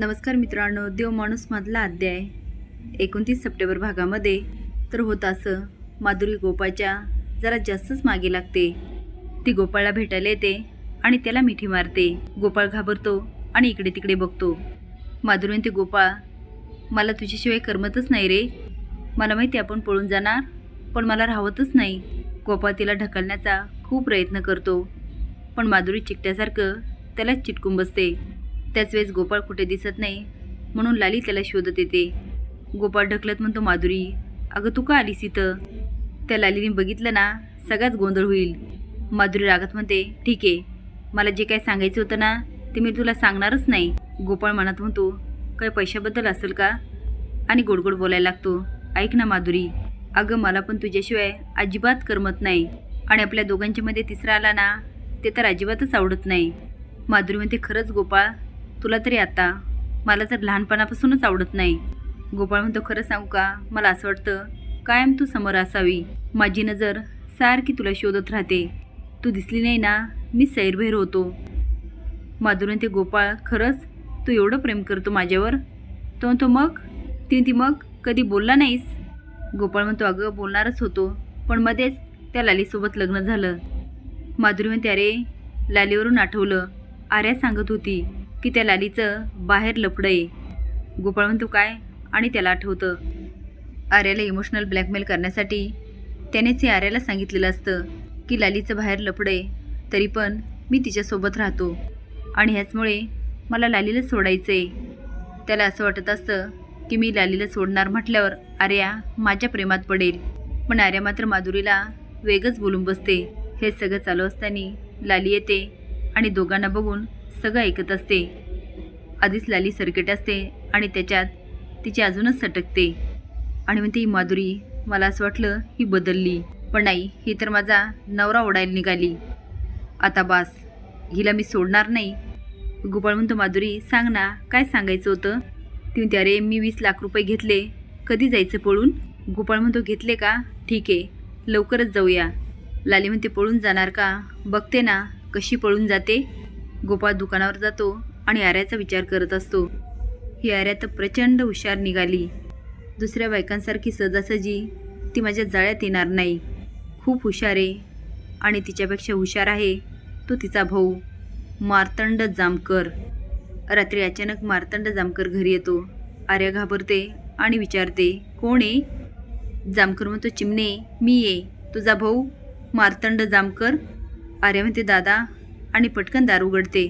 नमस्कार मित्रांनो देव माणूस मधला अध्याय. एकोणतीस सप्टेंबर भागामध्ये. तर होत असं माधुरी गोपाळच्या जरा जास्तच मागे लागते. ती गोपाळला भेटायला येते आणि त्याला मिठी मारते. गोपाळ घाबरतो आणि इकडे तिकडे बघतो. माधुरीने ते गोपाळ मला तुझ्याशिवाय करमतच नाही रे. मला माहिती आपण पळून जाणार पण मला राहतच नाही. गोपाळ तिला ढकलण्याचा खूप प्रयत्न करतो. पण माधुरी चिकट्यासारखं त्याला चिटकून बसते. त्याच वेळेस गोपाळ कुठे दिसत नाही म्हणून लाली त्याला शोधत येते. गोपाळ ढकलत म्हणतो माधुरी अगं तू का आलीस इथं? त्या लालीने बघितलं ना सगळाच गोंधळ होईल. माधुरी रागत म्हणते ठीक आहे मला जे काय सांगायचं होतं ना ते मी तुला सांगणारच नाही. गोपाळ म्हणत म्हणतो काय पैशाबद्दल असेल का? आणि गोडगोड बोलायला लागतो ऐक ना माधुरी अगं मला पण तुझ्याशिवाय अजिबात करमत नाही. आणि आपल्या दोघांच्यामध्ये तिसरा आला ना ते तर अजिबातच आवडत नाही. माधुरी म्हणते खरंच गोपाळ तुला तरी आता. मला तर लहानपणापासूनच आवडत नाही. गोपाळ म्हणतो खरं सांगू का? मला असं वाटतं कायम तू समोर असावी. माझी नजर सारखी तुला शोधत राहते. तू दिसली नाही ना मी सैरभैर होतो. माधुरी ते गोपाळ खरंच? तू एवढं प्रेम करतो माझ्यावर? तो म्हणतो मग? ती ती मग? कधी बोलला नाहीस? गोपाळ म्हणतो अगं बोलणारच होतो. पण मध्येच त्या लालीसोबत लग्न झालं. माधुरी म्हणते अरे लालीवरून आठवलं. आर्या सांगत होती की त्या लालीचं बाहेर लफडं आहे गोपाळ म्हणतो काय? आणि त्याला आठवतं. आर्याला इमोशनल ब्लॅकमेल करण्यासाठी त्यानेच हे आर्याला सांगितलेलं असतं की लालीचं बाहेर लफडं आहे तरी पण मी तिच्यासोबत राहतो. आणि ह्याचमुळे मला लालीला सोडायचं आहे त्याला असं वाटत असतं की मी लालीला सोडणार म्हटल्यावर आर्या माझ्या प्रेमात पडेल. पण आर्या मात्र माधुरीला वेगच बोलून बसते. हे सगळं चालू असताना लाली येते आणि दोघांना बघून सगळं ऐकत असते. आधीच लाली सरकेट असते आणि त्याच्यात तिची अजूनच सटकते. आणि म्हणते ही माधुरी मला असं वाटलं ही बदलली. पण नाही ही तर माझा नवरा ओढायला निघाली. आता बास हिला मी सोडणार नाही. गोपाळ म्हणतो माधुरी सांग ना काय सांगायचं होतं? ती म्हणते अरे मी वीस लाख रुपये घेतले. कधी जायचं पळून? गोपाळ म्हणतो घेतले का? ठीक आहे लवकरच जाऊया. लाली म्हणते पळून जाणार का? बघते ना कशी पळून जाते? गोपाळ दुकानावर जातो आणि आर्याचा विचार करत असतो. ही आर्या तर प्रचंड हुशार निघाली. दुसऱ्या बायकांसारखी सहजासहजी ती माझ्या जाळ्यात येणार नाही. खूप हुशार आहे आणि तिच्यापेक्षा हुशार आहे तो तिचा भाऊ. मार्तंड जामकर. रात्री अचानक मार्तंड जामकर घरी येतो. आर्या घाबरते आणि विचारते कोण आहे? जामकर म्हणतो चिमणे मी ये तुझा भाऊ मार्तंड जामकर. आर्या म्हणते दादा आणि पटकन दार उघडते.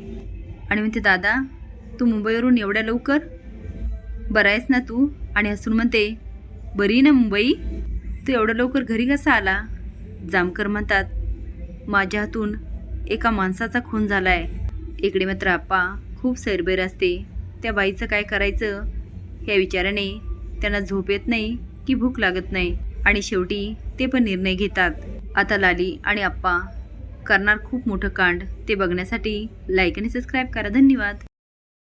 आणि म्हणते दादा तू मुंबईवरून एवढ्या लवकर? बरा आहेस ना तू? आणि हसून म्हणते बरी ना मुंबई? तू एवढ्या लवकर घरी कसा आला? जामकर म्हणतात माझ्या हातून एका माणसाचा खून झाला आहे इकडे मात्र आप्पा खूप सैरबैर असते. त्या बाईचं काय करायचं ह्या विचाराने त्यांना झोप येत नाही की भूक लागत नाही. आणि शेवटी ते पण निर्णय घेतात. आता लाली आणि आप्पा करणार खूप मोठं कांड. ते बघण्यासाठी लाईक आणि सबस्क्राईब करा. धन्यवाद.